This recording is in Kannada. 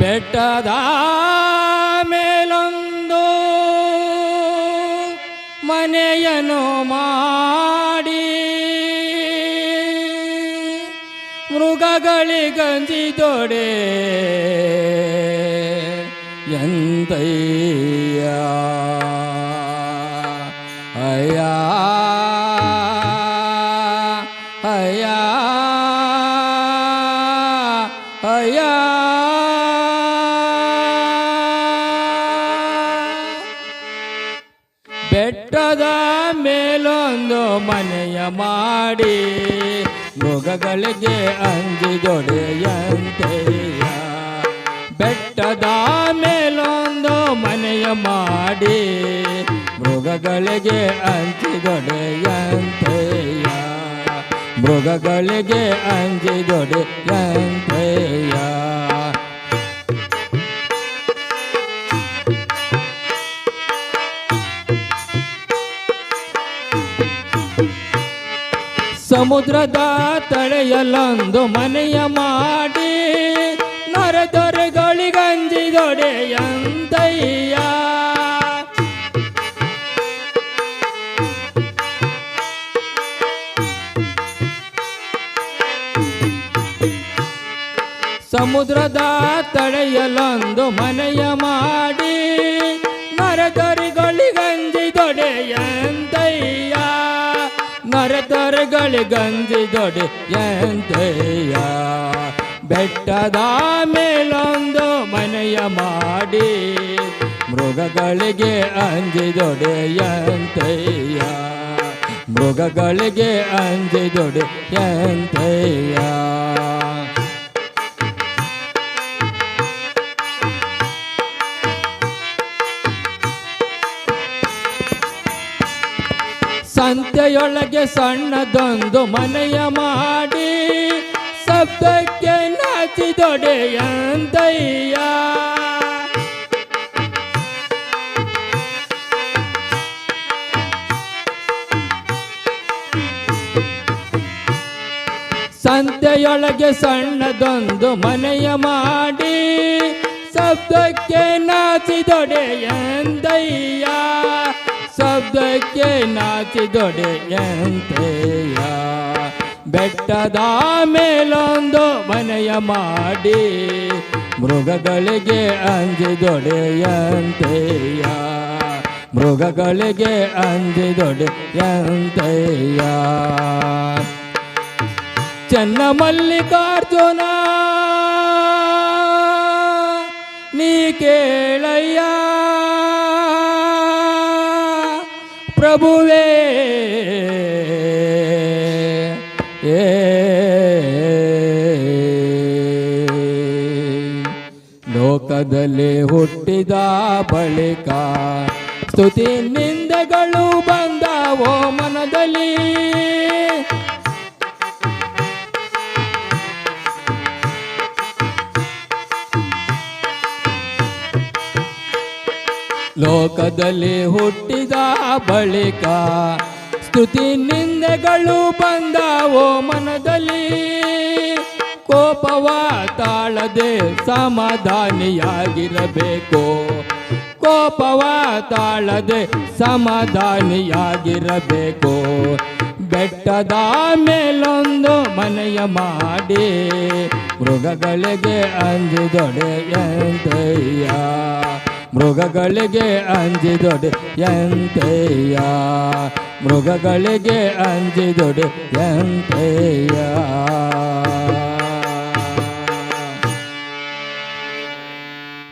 ಬೆಟ್ಟದ ಮೇಲೊಂದು ಮನೆಯನ್ನು ಮಾಡಿ ಮೃಗಗಳಿಗಂಜಿದೊಡೆ ಎಂದಯ್ಯ ಅಯ್ಯ ಅಯ್ಯ ಅಯ್ಯ. ಬೆಟ್ಟದ ಮೇಲೊಂದು ಮನೆಯ ಮಾಡಿ ಮೃಗಗಳಿಗೆ ಅಂಜಿದೊಡೆಯಂತೆಯ ಬೆಟ್ಟದ ಮೇಲೊಂದು ಮನೆಯ ಮಾಡಿ ಮೃಗಗಳಿಗೆ ಅಂಜಿದೊಡೆಯಂತೆಯ ಮೃಗಗಳಿಗೆ ಅಂಜಿದೊಡೆಯಂತೆಯ ಸಮುದ್ರದ ತಳೆಯಲೊಂದು ಮನೆಯ ಮಾಡಿ ನರದೊರೆಗಳಿಗಂಜಿದೊಡೆಯಂತಯ್ಯ ಸಮುದ್ರದ ತಳೆಯಲ್ಲೊಂದು ಮನೆಯ ಮಾಡಿ ನರದೊರೆಗಳಿಗಂಜಿದೊಡೆಯಂತಯ್ಯ ನರದೊರೆಗಳಿಗಂಜಿದೊಡೆಯಂತಯ್ಯ ಬೆಟ್ಟದ ಮೇಲೊಂದು ಮನೆಯ ಮಾಡಿ ಮೃಗಗಳಿಗೆ ಅಂಜಿದೊಡೆಯಂತಯ್ಯ ಮೃಗಗಳಿಗೆ ಅಂಜಿದೊಡೆಯಂತಯ್ಯ ಸಂತೆಯೊಳಗೆ ಸಣ್ಣದೊಂದು ಮನೆಯ ಮಾಡಿ ಶಬ್ದಕ್ಕೆ ನಾಚಿದೊಡೆಯಂತಯ್ಯ ಸಂತೆಯೊಳಗೆ ಸಣ್ಣದೊಂದು ಮನೆಯ ಮಾಡಿ ಶಬ್ದಕ್ಕೆ ನಾಚಿದೊಡೆಯಂತಯ್ಯ ಶಬ್ದಕ್ಕೆ ನಾಚಿದೊಡೆಯಂತೆಯ ಬೆಟ್ಟದ ಮೇಲೊಂದು ಮನೆಯ ಮಾಡಿ ಮೃಗಗಳಿಗೆ ಅಂಜಿದೊಡೆಯಂತೆಯ ಮೃಗಗಳಿಗೆ ಅಂಜಿದೊಡೆಯಂತೆಯ ಚೆನ್ನ ಮಲ್ಲಿಕಾರ್ಜುನ ನೀ ಕೇಳಯ್ಯ. ಪ್ರಭುವೇ. ಏ. ಲೋಕದಲ್ಲಿ ಹುಟ್ಟಿದ ಬಳಿಕ ಸ್ತುತಿ ನಿಂದೆಗಳು ಬಂದವೋ ಮನದಲ್ಲಿ. ಲೋಕದಲ್ಲಿ ಹುಟ್ಟಿದ ಬಳಿಕ ಸ್ತುತಿ ನಿಂದೆಗಳು ಬಂದವೋ ಮನದಲ್ಲಿ. ಕೋಪವ ತಾಳದೆ ಸಮಾಧಾನಿಯಾಗಿರಬೇಕು. ಕೋಪವ ತಾಳದೆ ಸಮಾಧಾನಿಯಾಗಿರಬೇಕು. ಬೆಟ್ಟದ ಮೇಲೊಂದು ಮನೆಯ ಮಾಡಿ ಮೃಗಗಳಿಗೆ ಅಂಜಿದೊಡೆಯಂತಯ್ಯ ಮೃಗಗಳಿಗೆ ಅಂಜಿದೊಡೆ ಎಂತೆಯ ಮೃಗಗಳಿಗೆ ಅಂಜಿದೊಡೆ ಎಂತೆಯ